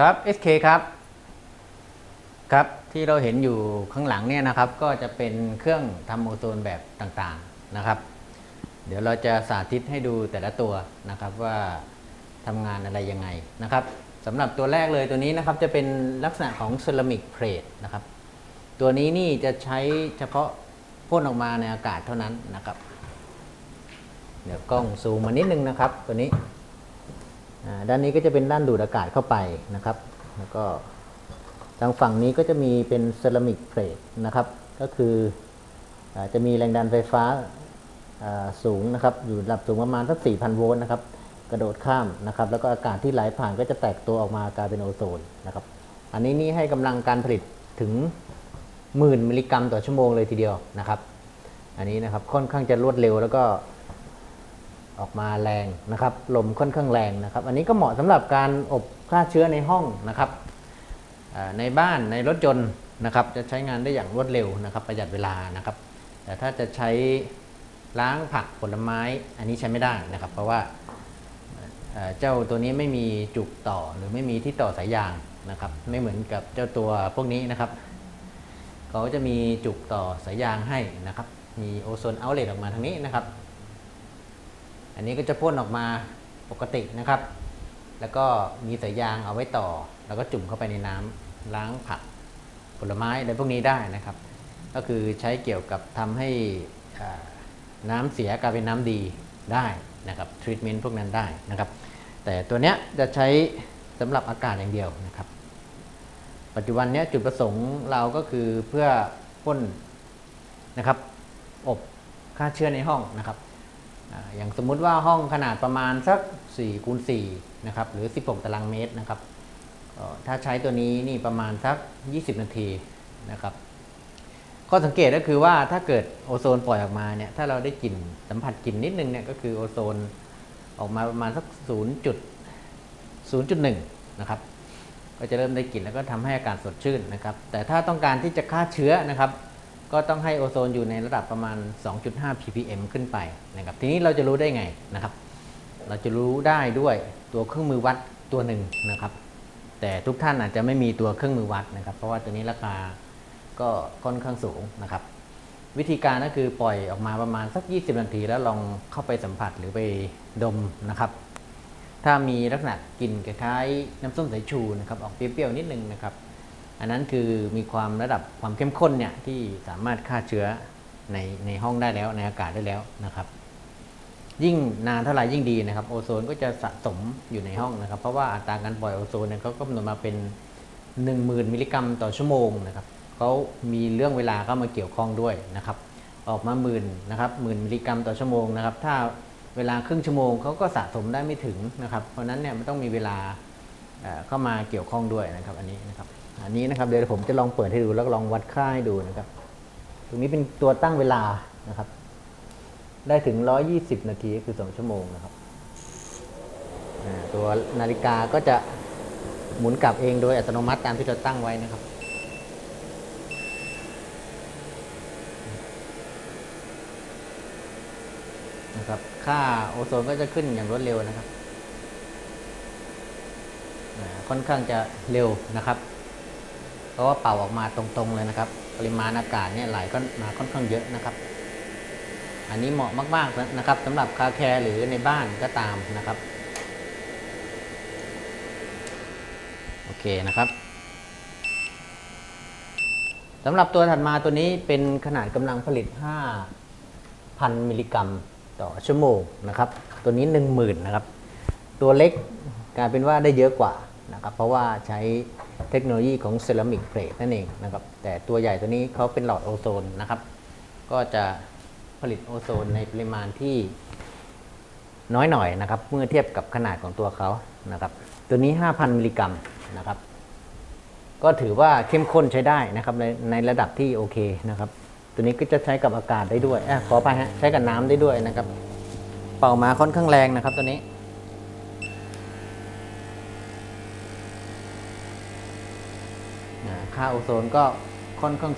ครับ SK ครับ ครับ ที่เราเห็นอยู่ข้างหลังเนี่ยนะครับ ก็จะเป็นเครื่องทำโอโซนแบบต่างๆนะครับ เดี๋ยวเราจะสาธิตให้ดูแต่ละตัวนะครับว่าทำงานอะไรยังไงนะครับสำหรับตัวแรกเลยตัวนี้นะครับจะเป็นลักษณะของเซรามิกเพลทนะครับ ตัวนี้นี่จะใช้เฉพาะพ่นออกมาในอากาศเท่านั้นนะครับ เดี๋ยวกล้องซูมมานิดนึงนะครับ ตัวนี้ ด้านนี้ก็จะเป็นด้านดูดอากาศเข้าไปนะครับ แล้วก็ทางฝั่งนี้ก็จะมีเป็นเซรามิกเพลทนะครับ ก็คืออจะมีแรงดันไฟฟ้าอ่าสูงนะครับ อยู่ระดับสูงประมาณสัก 4,000 โวลต์นะครับ กระโดดข้ามนะครับ แล้วก็อากาศที่ไหลผ่านก็จะแตกตัวออกมากลายเป็นโอโซนนะครับ อันนี้นี่ให้กำลังการผลิตถึงหมื่นมิลลิกรัมต่อชั่วโมงเลยทีเดียวนะครับ อันนี้นะครับค่อนข้างจะรวดเร็วแล้วก็ ออกมาแรงนะครับลมค่อนข้างแรงนะครับ อันนี้ก็เหมาะสำหรับการอบฆ่าเชื้อในห้องนะครับในบ้านในรถยนต์นะครับ จะใช้งานได้อย่างรวดเร็วนะครับ ประหยัดเวลานะครับ แต่ถ้าจะใช้ล้างผักผลไม้อันนี้ใช้ไม่ได้นะครับ เพราะว่าเอ่อเจ้าตัวนี้ไม่มีจุกต่อหรือไม่มีที่ต่อสายยางนะครับ ไม่เหมือนกับเจ้าตัวพวกนี้นะครับเขาจะมีจุกต่อสายยางให้นะครับ มีโอโซนเอาเลตออกมาทางนี้นะครับ อันนี้ก็จะพ่นออกมาปกตินะครับ แล้วก็มีสายยางเอาไว้ต่อ แล้วก็จุ่มเข้าไปในน้ำล้างผักผลไม้อะไรพวกนี้ได้นะครับ ก็คือใช้เกี่ยวกับทำให้น้ำเสียกลายเป็นน้ำดีได้นะครับทรีทเมนต์พวกนั้นได้นะครับ แต่ตัวเนี้ยจะใช้สำหรับอากาศอย่างเดียวนะครับ ปัจจุบันเนี้ยจุดประสงค์เราก็คือเพื่อพ่นนะครับอบฆ่าเชื้อในห้องนะครับ อย่างสมมุติว่าห้องขนาดประมาณสัก4คูณ4นะครับหรือ 16 ตารางเมตรนะครับถ้าใช้ตัวนี้นี่ประมาณสัก 20 นาทีนะครับข้อสังเกตก็คือว่าถ้าเกิดโอโซนปล่อยออกมาเนี่ยถ้าเราได้กลิ่นสัมผัสกลิ่นนิดนึงเนี่ยก็คือโอโซนออกมาประมาณสัก 0. จุด0.1 นะครับก็จะเริ่มได้กลิ่นแล้วก็ทำให้อากาศสดชื่นนะครับแต่ถ้าต้องการที่จะฆ่าเชื้อนะครับ ก็ต้องให้โอโซนอยู่ในระดับประมาณ 2.5 ppm ขึ้นไปนะครับ ทีนี้เราจะรู้ได้ไงนะครับ เราจะรู้ได้ด้วยตัวเครื่องมือวัดตัวหนึ่งนะครับ แต่ทุกท่านอาจจะไม่มีตัวเครื่องมือวัดนะครับ เพราะว่าตัวนี้ราคาก็ค่อนข้างสูงนะครับ วิธีการก็คือปล่อยออกมาประมาณสัก 20 นาที แล้วลองเข้าไปสัมผัสหรือไปดมนะครับ ถ้ามีลักษณะกลิ่นคล้ายน้ำส้มสายชูนะครับ ออกเปรี้ยวๆนิดนึงนะครับ อันนั้นคือมีความระดับความเข้มข้นเนี่ยที่สามารถฆ่าเชื้อในในห้องได้แล้วในอากาศได้แล้วนะครับ ยิ่งนานเท่าไหร่ยิ่งดีนะครับ โอโซนก็จะสะสมอยู่ในห้องนะครับ เพราะว่าอัตราการปล่อยโอโซนเนี่ยเขากำหนดมาเป็น 10,000 มิลลิกรัมต่อชั่วโมงนะครับเขามีเรื่องเวลาเข้ามาเกี่ยวข้องด้วยนะครับ ออกมาหมื่นนะครับหมื่นมิลลิกรัมต่อชั่วโมงนะครับ ถ้าเวลาครึ่งชั่วโมงเขาก็สะสมได้ไม่ถึงนะครับ เพราะนั้นเนี่ยมันต้องมีเวลาเข้ามาเกี่ยวข้องด้วยนะครับ อันนี้นะครับ อันนี้นะครับเดี๋ยวผมจะลองเปิดให้ดูแล้วลองวัดค่าให้ดูนะครับ ตรงนี้เป็นตัวตั้งเวลานะครับ ได้ถึง 120 นาทีคือ 2 ชั่วโมงนะครับตัวนาฬิกาก็จะหมุนกลับเองโดยอัตโนมัติตามที่เราตั้งไว้นะครับนะครับ ค่าโอโซนก็จะขึ้นอย่างรวดเร็วนะครับ ค่อนข้างจะเร็วนะครับ เพราะว่าเป่าออกมาตรงๆเลยนะครับ ปริมาณอากาศเนี่ยไหลก็มาค่อนข้างเยอะนะครับ อันนี้เหมาะมากๆนะครับสำหรับคาแคร์หรือในบ้านก็ตามนะครับ โอเคนะครับสำหรับตัวถัดมาตัวนี้เป็นขนาดกำลังผลิต 5,000 มิลลิกรัมต่อชั่วโมงนะครับ ตัวนี้ 10,000 นะครับ ตัวเล็กกลายเป็นว่าได้เยอะกว่านะครับ เพราะว่าใช้ เทคโนโลยีของเซรามิกเพลทนั่นเองนะครับแต่ตัวใหญ่ตัวนี้เขาเป็นหลอดโอโซนนะครับ ก็จะผลิตโอโซนในปริมาณที่น้อยหน่อยนะครับ เมื่อเทียบกับขนาดของตัวเขานะครับ ตัวนี้ 5,000 มิลลิกรัมนะครับ ก็ถือว่าเข้มข้นใช้ได้นะครับในในระดับที่โอเคนะครับ ตัวนี้ก็จะใช้กับอากาศได้ด้วยอขอไปฮะใช้กับน้ำได้ด้วยนะครับ เป่ามาค่อนข้างแรงนะครับตัวนี้ อ่า ค่าโอโซนก็ค่อนข้าง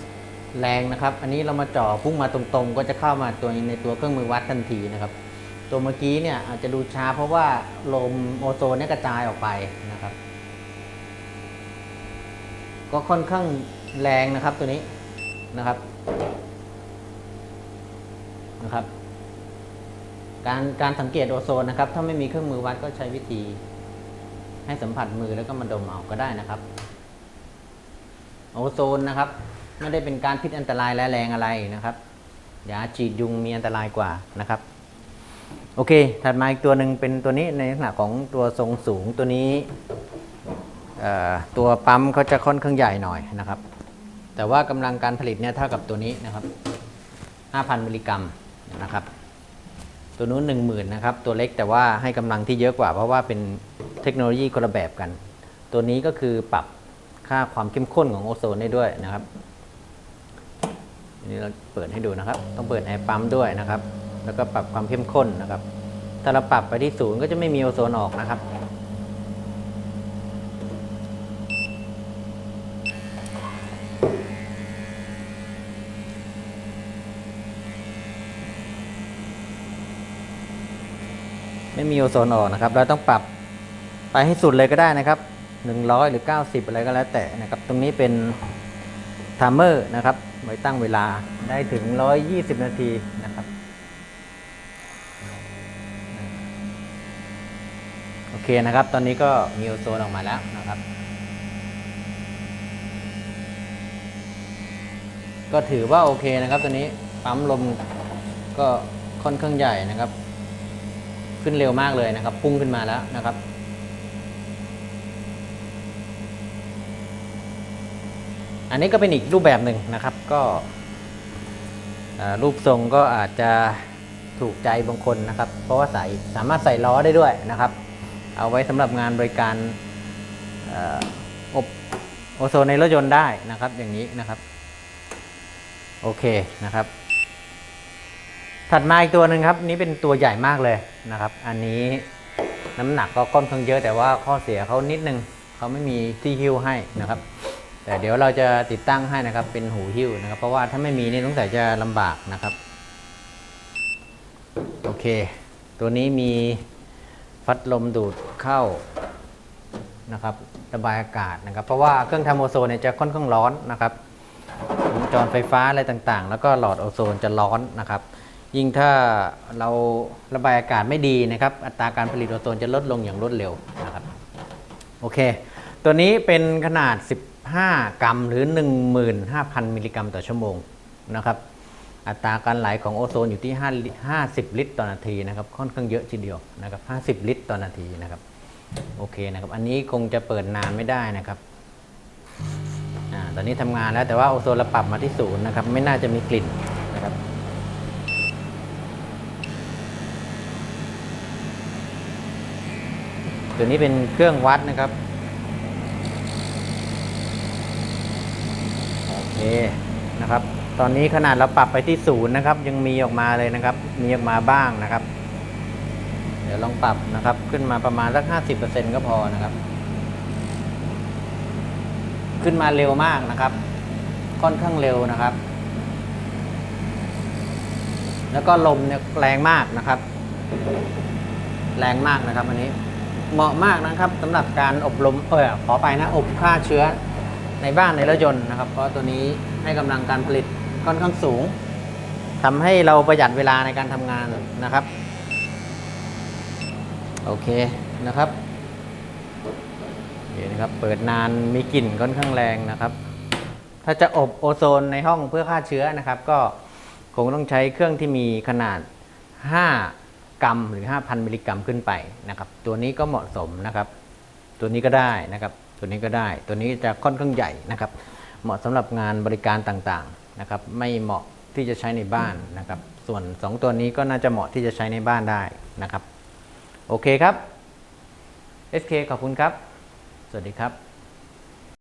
แรงนะครับ อันนี้เรามาจ่อพุ่งมาตรงๆ ก็จะเข้ามาตัวในตัวเครื่องมือวัดทันทีนะครับ ตัวเมื่อกี้เนี่ยอาจจะดูช้าเพราะว่าลมโอโซนเนี่ยกระจายออกไปนะครับ ก็ค่อนข้างแรงนะครับตัวนี้นะครับนะครับการการสังเกตโอโซนนะครับ ถ้าไม่มีเครื่องมือวัดก็ใช้วิธี ให้สัมผัสมือแล้วก็มาดมเอาก็ได้นะครับ โอโซนนะครับ ไม่ได้เป็นการพิษอันตรายและแรงอะไรนะครับยาฉีดยุงมีอันตรายกว่านะครับ โอเค ถัดมาอีกตัวหนึ่งเป็นตัวนี้ในลักษณะของตัวทรงสูงตัวนี้ตัวปั๊มเขาจะค่อนข้างใหญ่หน่อยนะครับ แต่ว่ากำลังการผลิตเนี่ยเท่ากับตัวนี้นะครับ 5,000 มิลลิกรัมนะครับ ตัวนู้น10,000นะครับ ตัวเล็กแต่ว่าให้กำลังที่เยอะกว่า เพราะว่าเป็นเทคโนโลยีคนละแบบกัน ตัวนี้ก็คือปรับ ค่าความเข้มข้นของโอโซนได้ด้วยนะครับอันนี้เราเปิดให้ดูนะครับ ต้องเปิดแอร์ปั๊มด้วยนะครับ แล้วก็ปรับความเข้มข้นนะครับ ถ้าเราปรับไปที่ศูนย์ก็จะไม่มีโอโซนออกนะครับไม่มีโอโซนออกนะครับ เราต้องปรับไปให้สุดเลยก็ได้นะครับ 100 หรือ 90 อะไรก็แล้วแต่นะครับ ตรงนี้เป็นไทม์เมอร์นะครับ ไว้ตั้งเวลาได้ถึง 120 นาทีนะครับโอเคนะครับ ตอนนี้ก็มีโอโซนออกมาแล้วนะครับ ก็ถือว่าโอเคนะครับตัวนี้ปั๊มลมก็ค่อนข้างใหญ่นะครับ ขึ้นเร็วมากเลยนะครับ พุ่งขึ้นมาแล้วนะครับ อันนี้ก็เป็นอีกรูปแบบหนึ่งนะครับก็รูปทรงก็อาจจะถูกใจบางคนนะครับ เพราะว่าใส่สามารถใส่ล้อได้ด้วยนะครับ เอาไว้สำหรับงานบริการอบโอโซนในรถยนต์ได้นะครับอย่างนี้นะครับ โอเคนะครับ ถัดมาอีกตัวหนึ่งครับ นี่เป็นตัวใหญ่มากเลยนะครับ อันนี้น้ำหนักก็ค่อนข้างเยอะแต่ว่าข้อเสียเขานิดนึงเขาไม่มีที่หิ้วให้นะครับ แต่เดี๋ยวเราจะติดตั้งให้นะครับเป็นหูหิ้วนะครับ เพราะว่าถ้าไม่มีนี่ต้องแต่จะลำบากนะครับ โอเค ตัวนี้มีพัดลมดูดเข้านะครับระบายอากาศนะครับ เพราะว่าเครื่องทำโอโซนเนี่ยจะค่อนข้างร้อนนะครับวงจรไฟฟ้าอะไรต่างๆ แล้วก็หลอดโอโซนจะร้อนนะครับ ยิ่งถ้าเราระบายอากาศไม่ดีนะครับ อัตราการผลิตโอโซนจะลดลงอย่างรวดเร็วนะครับ โอเค ตัวนี้เป็นขนาด 15 กรัมหรือ 15,000 มิลลิกรัมต่อชั่วโมงนะครับอัตราการไหลของโอโซนอยู่ที่ 50 ลิตรต่อนาทีนะครับค่อนข้างเยอะทีเดียวนะครับ 50 ลิตรต่อนาทีนะครับโอเคนะครับ อันนี้คงจะเปิดนานไม่ได้นะครับอ่าตอนนี้ทำงานแล้วแต่ว่าโอโซนเราปรับมาที่ศูนย์นะครับ ไม่น่าจะมีกลิ่นนะครับตัวนี้เป็นเครื่องวัดนะครับ โอ เคนะครับ ตอนนี้ขนาดเราปรับไปที่ศูนย์นะครับ ยังมีออกมาเลยนะครับ มีออกมาบ้างนะครับ เดี๋ยวลองปรับนะครับ ขึ้นมาประมาณสักห้าสิบเปอร์เซ็นก็พอนะครับ ขึ้นมาเร็วมากนะครับ ค่อนข้างเร็วนะครับ แล้วก็ลมเนี่ยแรงมากนะครับ แรงมากนะครับ อันนี้ เหมาะมากนะครับสำหรับการอบรมเออขอไปนะ อบฆ่าเชื้อ ในบ้านในรถยนต์นะครับ เพราะตัวนี้ให้กำลังการผลิตค่อนข้างสูงทำให้เราประหยัดเวลาในการทำงานนะครับโอเคนะครับเดี๋ยวนะครับ เปิดนานมีกลิ่นค่อนข้างแรงนะครับ ถ้าจะอบโอโซนในห้องเพื่อฆ่าเชื้อนะครับ ก็คงต้องใช้เครื่องที่มีขนาด 5 กรัมหรือ 5,000 มิลลิกรัมขึ้นไปนะครับ ตัวนี้ก็เหมาะสมนะครับ ตัวนี้ก็ได้นะครับ ตัวนี้ก็ได้ ตัวนี้จะค่อนข้างใหญ่นะครับ เหมาะสำหรับงานบริการต่างๆนะครับ ไม่เหมาะที่จะใช้ในบ้านนะครับ ส่วน 2 ตัวนี้ก็น่าจะเหมาะที่จะใช้ในบ้านได้นะครับ โอเคครับ SK ขอบคุณครับ สวัสดีครับ